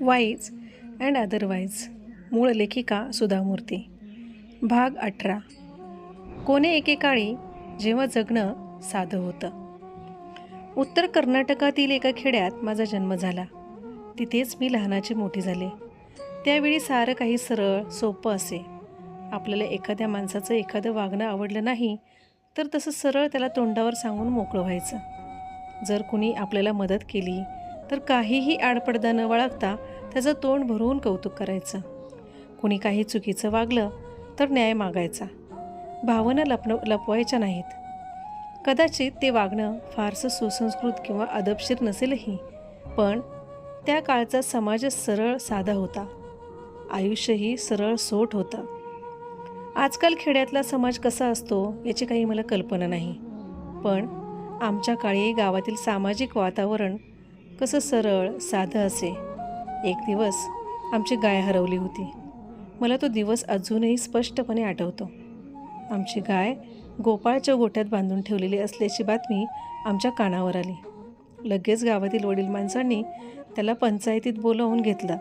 Wise and otherwise. मूळ लेखिका सुधामूर्ती. भाग अठरा. कोणे एकेकाळी जेव्हा जगणं साधं होतं. उत्तर कर्नाटकातील एका खेड्यात माझा जन्म झाला. तिथेच मी लहानाची मोठी झाले. त्यावेळी सारं काही सरळ सोपं असे. आपल्याला एखाद्या माणसाचं एखादं वागणं आवडलं नाही तर तसं सरळ त्याला तोंडावर सांगून मोकळं व्हायचं. जर कुणी आपल्याला मदत केली तर काहीही आडपडदा न वळगता त्याचं तोंड भरून कौतुक करायचं. कुणी काही चुकीचं वागलं तर न्याय मागायचा. भावना लपन लपवायच्या नाहीत. कदाचित ते वागणं फारसं सुसंस्कृत किंवा अदबशीर नसेलही पण त्या काळचा समाज सरळ साधा होता. आयुष्यही सरळ सोट होतं. आजकाल खेड्यातला समाज कसा असतो याची काही मला कल्पना नाही. पण आमच्या काळी गावातील सामाजिक वातावरण कसं सरळ साधं असे. एक दिवस आमची गाय हरवली होती. मला तो दिवस अजूनही स्पष्टपणे आठवतो. आमची गाय गोपाळच्या गोठ्यात बांधून ठेवलेली असल्याची बातमी आमच्या कानावर आली. लगेच गावातील वडील माणसांनी त्याला पंचायतीत बोलावून घेतलं.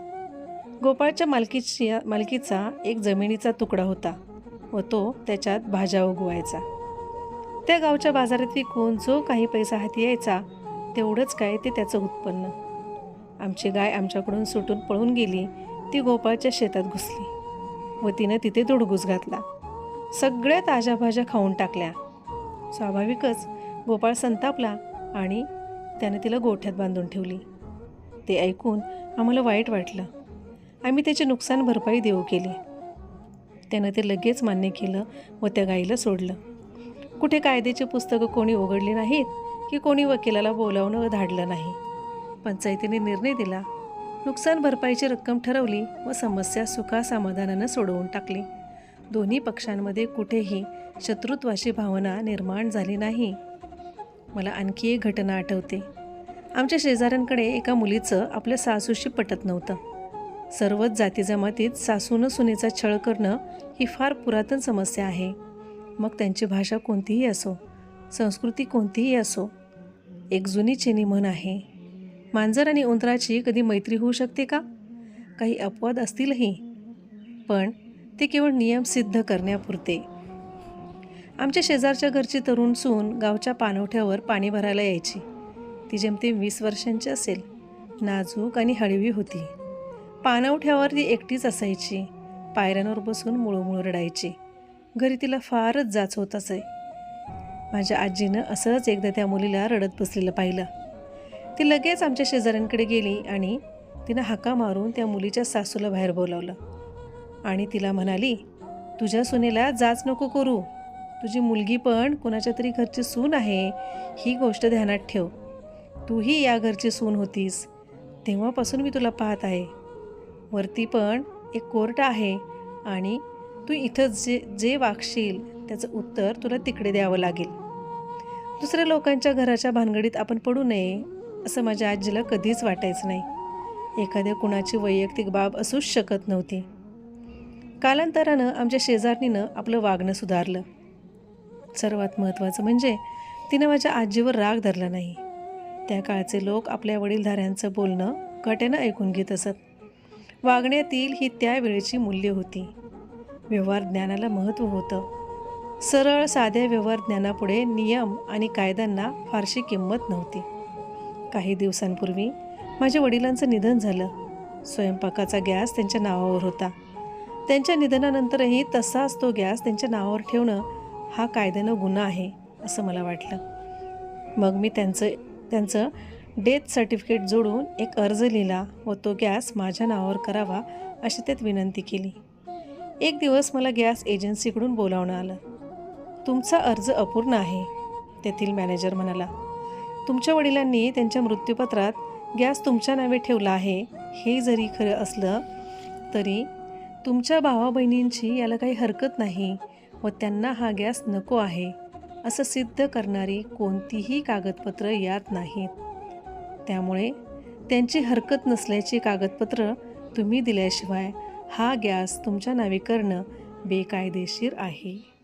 गोपाळच्या मालकीची मालकीचा एक जमिनीचा तुकडा होता व तो त्याच्यात भाज्या उगवायचा. त्या गावच्या बाजारात विकून जो काही पैसा हाती यायचा तेवढंच काय ते त्याचं उत्पन्न. आमची गाय आमच्याकडून सुटून पळून गेली ती गोपाळच्या शेतात घुसली. व तिनं तिथे दुडगूस घातला. सगळ्या ताज्या भाज्या खाऊन टाकल्या. स्वाभाविकच गोपाळ संतापला आणि त्याने तिला गोठ्यात बांधून ठेवली. ते ऐकून आम्हाला वाईट वाटलं. आम्ही त्याची नुकसान भरपाई देऊ केली. त्यानं ते लगेच मान्य केलं व त्या गाईला सोडलं. कुठे कायद्याची पुस्तकं कोणी उघडली नाहीत? की कोणी वकिलाला बोलावणं धाडलं नाही. पंचायतीने निर्णय दिला. नुकसान भरपाईची रक्कम ठरवली व समस्या सुखासमाधानानं सोडवून टाकली. दोन्ही पक्षांमध्ये कुठेही शत्रुत्वाची भावना निर्माण झाली नाही. मला आणखी एक घटना आठवते. आमच्या शेजाऱ्यांकडे एका मुलीचं आपल्या सासूशी पटत नव्हतं. सर्वच जाती जमातीत सासूनं सुनेचा छळ करणं ही फार पुरातन समस्या आहे. मग त्यांची भाषा कोणतीही असो संस्कृती कोणतीही असो एक जुनी चिनी म्हण आहे मांजर आणि उंदराची कधी मैत्री होऊ शकते का? काही अपवाद असतीलही पण ते केवळ नियम सिद्ध करण्यापुरते. आमच्या शेजारच्या घरची तरुण सून गावच्या पाणवठ्यावर पाणी भरायला यायची. ती जेमतेम वीस वर्षांची असेल नाजूक आणि हळवी होती. पाणवठ्यावर ती एकटीच असायची पायऱ्यांवर बसून मुळूमुळू रडायची. घरी तिला फारच जाच होत असे. माझ्या आजीनं असंच एकदा त्या मुलीला रडत बसलेलं पाहिलं. ती लगेच आमच्या शेजाऱ्यांकडे गेली आणि तिनं हाका मारून त्या मुलीच्या सासूला बाहेर बोलावलं. आणि तिला म्हणाली तुझ्या सुनेला जाच नको करू. तुझी मुलगी पण कुणाच्या तरी घरची सून आहे. ही गोष्ट ध्यानात ठेव. तूही या घरची सून होतीस. तेव्हापासून मी तुला पाहत आहे. वरती पण एक कोर्ट आहे आणि तू इथं जे जे वागशील त्याचं उत्तर तुला तिकडे द्यावं लागेल. दुसऱ्या लोकांच्या घराच्या भानगडीत आपण पडू नये असं माझ्या आजीला कधीच वाटायचं नाही. एखाद्या कुणाची वैयक्तिक बाब असूच शकत नव्हती. कालांतरानं आमच्या शेजारणीनं आपलं वागणं सुधारलं. सर्वात महत्त्वाचं म्हणजे तिनं माझ्या आजीवर राग धरला नाही. त्या काळचे लोक आपल्या वडीलधाऱ्यांचं बोलणं कटेनं ऐकून घेत असत. वागण्यातील ही त्यावेळेची मूल्य होती. व्यवहार ज्ञानाला महत्त्व होतं. सरळ साध्या व्यवहार ज्ञानापुढे नियम आणि कायद्यांना फारशी किंमत नव्हती. काही दिवसांपूर्वी माझ्या वडिलांचं निधन झालं. स्वयंपाकाचा गॅस त्यांच्या नावावर होता. त्यांच्या निधनानंतरही तसाच तो गॅस त्यांच्या नावावर ठेवणं हा कायद्यानं गुन्हा आहे असं मला वाटलं. मग मी त्यांचं त्यांचं डेथ सर्टिफिकेट जोडून एक अर्ज लिहिला व तो गॅस माझ्या नावावर करावा अशी त्यात विनंती केली. एक दिवस मला गॅस एजन्सीकडून बोलावणं आलं. तुमचा अर्ज अपूर्ण आहे तेथील मॅनेजर म्हणाला. तुमच्या वडिलांनी त्यांच्या मृत्यूपत्रात गॅस तुमच्या नावे ठेवला आहे हे जरी खरं असलं तरी तुमच्या भावा बहिणींची याला काही हरकत नाही व त्यांना हा गॅस नको आहे असं सिद्ध करणारी कोणतीही कागदपत्रं यात नाहीत. त्यामुळे त्यांची हरकत नसल्याची कागदपत्र तुम्ही दिल्याशिवाय हा गॅस तुमच्या नावे करणं बेकायदेशीर आहे.